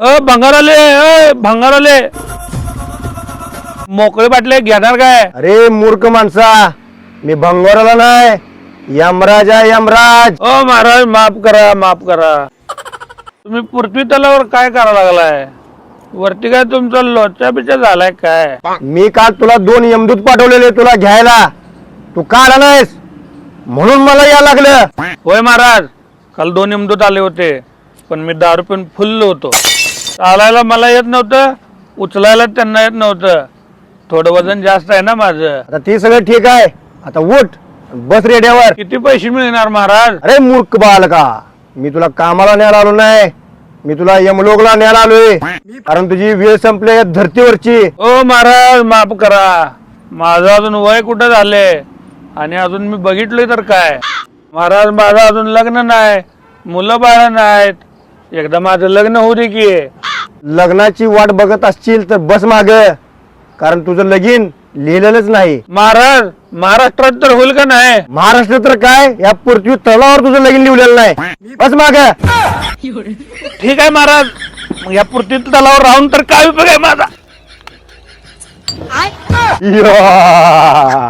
अ भंगाराले अ भंगाराले. मोकळे बाटले घेणार काय? अरे मूर्ख माणसा मी भंगोराला नाही. यमराज आहे यमराज. ओ महाराज माफ करा माफ करा. तुम्ही पृथ्वी तलावर काय करा लागलाय? वरती काय तुमचा लोचा बिचा झालाय काय? मी काल तुला दोन यमदूत पाठवलेले तुला घ्यायला. तू का आला नाहीस? म्हणून मला या लागलं. होय महाराज. काल दोन यमदूत आले होते पण मी दारू पिऊन फुललो होतो. चालायला मला येत नव्हतं उचलायला त्यांना येत नव्हतं. थोडं वजन जास्त आहे ना माझं. आता ते सगळं ठीक आहे. आता उठ बस रेड्यावर किती पैसे मिळणार महाराज? अरे मूर्ख बालका मी तुला कामाला न्यायला आलो नाही. मी तुला यमलोकला न्यायला आलोय. कारण तुझी वेळ संपली आहे धर्तीवरची. ओ महाराज माफ करा. माझं अजून वय कुठं झाले? आणि अजून मी बघितलोय तर काय? महाराज माझं अजून लग्न नाही. मुलं बाळ नाहीत. एकदा माझं लग्न होऊ दे की. लग्नाची वाट बघत असशील तर बस माग कारण तुझं लगीन लिहिलेलंच नाही. महाराज महाराष्ट्रात तर होईल का नाही? महाराष्ट्र तर काय? या पृथ्वी तलावर तुझं लगीन लिहिलेलं नाही. बस माग. ठीक आहे महाराज. मग या पृथ्वी तलावर राहून तर काय उपयोग आहे माझा? या.